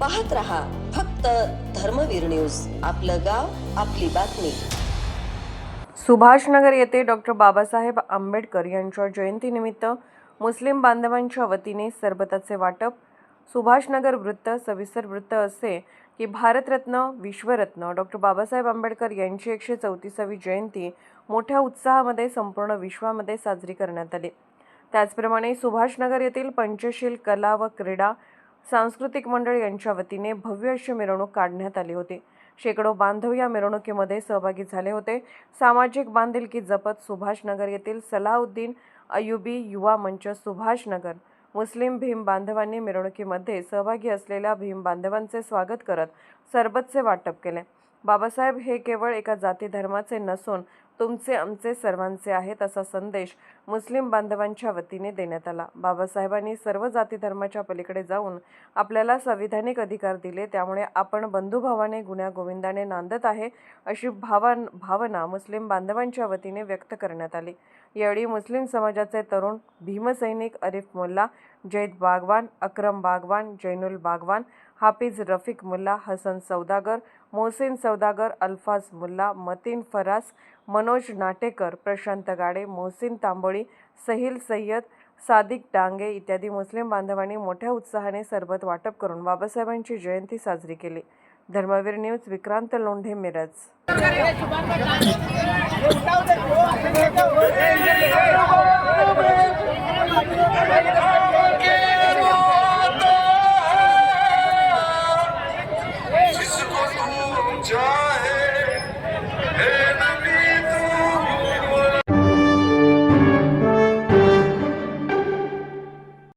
पाहत रहा फक्त धर्मवीर न्यूज. आपलं गाव आपली बातमी. सुभाषनगर येथे डॉक्टर बाबासाहेब आंबेडकर यांच्या जयंतीनिमित्त मुस्लिम बांधवांच्या वतीने सरबताचे वाटप सुभाषनगर वृत्त सविस्तर वृत्त असे की भारतरत्न विश्वरत्न डॉक्टर बाबासाहेब आंबेडकर यांची एकशे चौतीसावी जयंती मोठ्या उत्साहामध्ये संपूर्ण विश्वामध्ये साजरी करण्यात आली. त्याचप्रमाणे सुभाषनगर येथील पंचशील कला व क्रीडा सांस्कृतिक मंडळ यांच्या वतीने भव्य अशी मिरवणूक काढण्यात आली होती. शेकडो बांधव या मिरवणुकीमध्ये सहभागी झाले होते. सामाजिक बांधिलकी जपत सुभाषनगर येथील सलाउद्दीन अयुबी युवा मंच सुभाषनगर मुस्लिम भीम बांधवांनी मिरवणुकीमध्ये सहभागी असलेल्या भीम बांधवांचे स्वागत करत सरबतचे वाटप केले. बाबासाहेब हे केवळ एका जाती धर्माचे नसून तुमचे आमचे सर्वांचे आहेत असा संदेश मुस्लिम बांधवांच्या वतीने देण्यात आला. बाबासाहेबांनी सर्व जाती धर्माच्या पलीकडे जाऊन आपल्याला संविधानिक अधिकार दिले. त्यामुळे आपण बंधुभावाने गुण्या गोविंदाने नांदत आहे अशी भावन भावना मुस्लिम बांधवांच्या वतीने व्यक्त करण्यात आली. यावेळी मुस्लिम समाजाचे तरुण भीमसैनिक अरिफ मुल्ला जैद बागवान अक्रम बागवान जैनुल बागवान हाफिज रफिक मुल्ला हसन सौदागर मोहसिन सौदागर अल्फाज मुल्ला मतीन फरास मनोज नाटेकर प्रशांत गाडे मोहसिन तांबोळी सहिल सय्यद सादिक डांगे इत्यादी मुस्लिम बांधवांनी मोठ्या उत्साहाने सरबत वाटप करून बाबासाहेबांची जयंती साजरी केली धर्मवीर न्यूज विक्रांत लोंढे मिरज.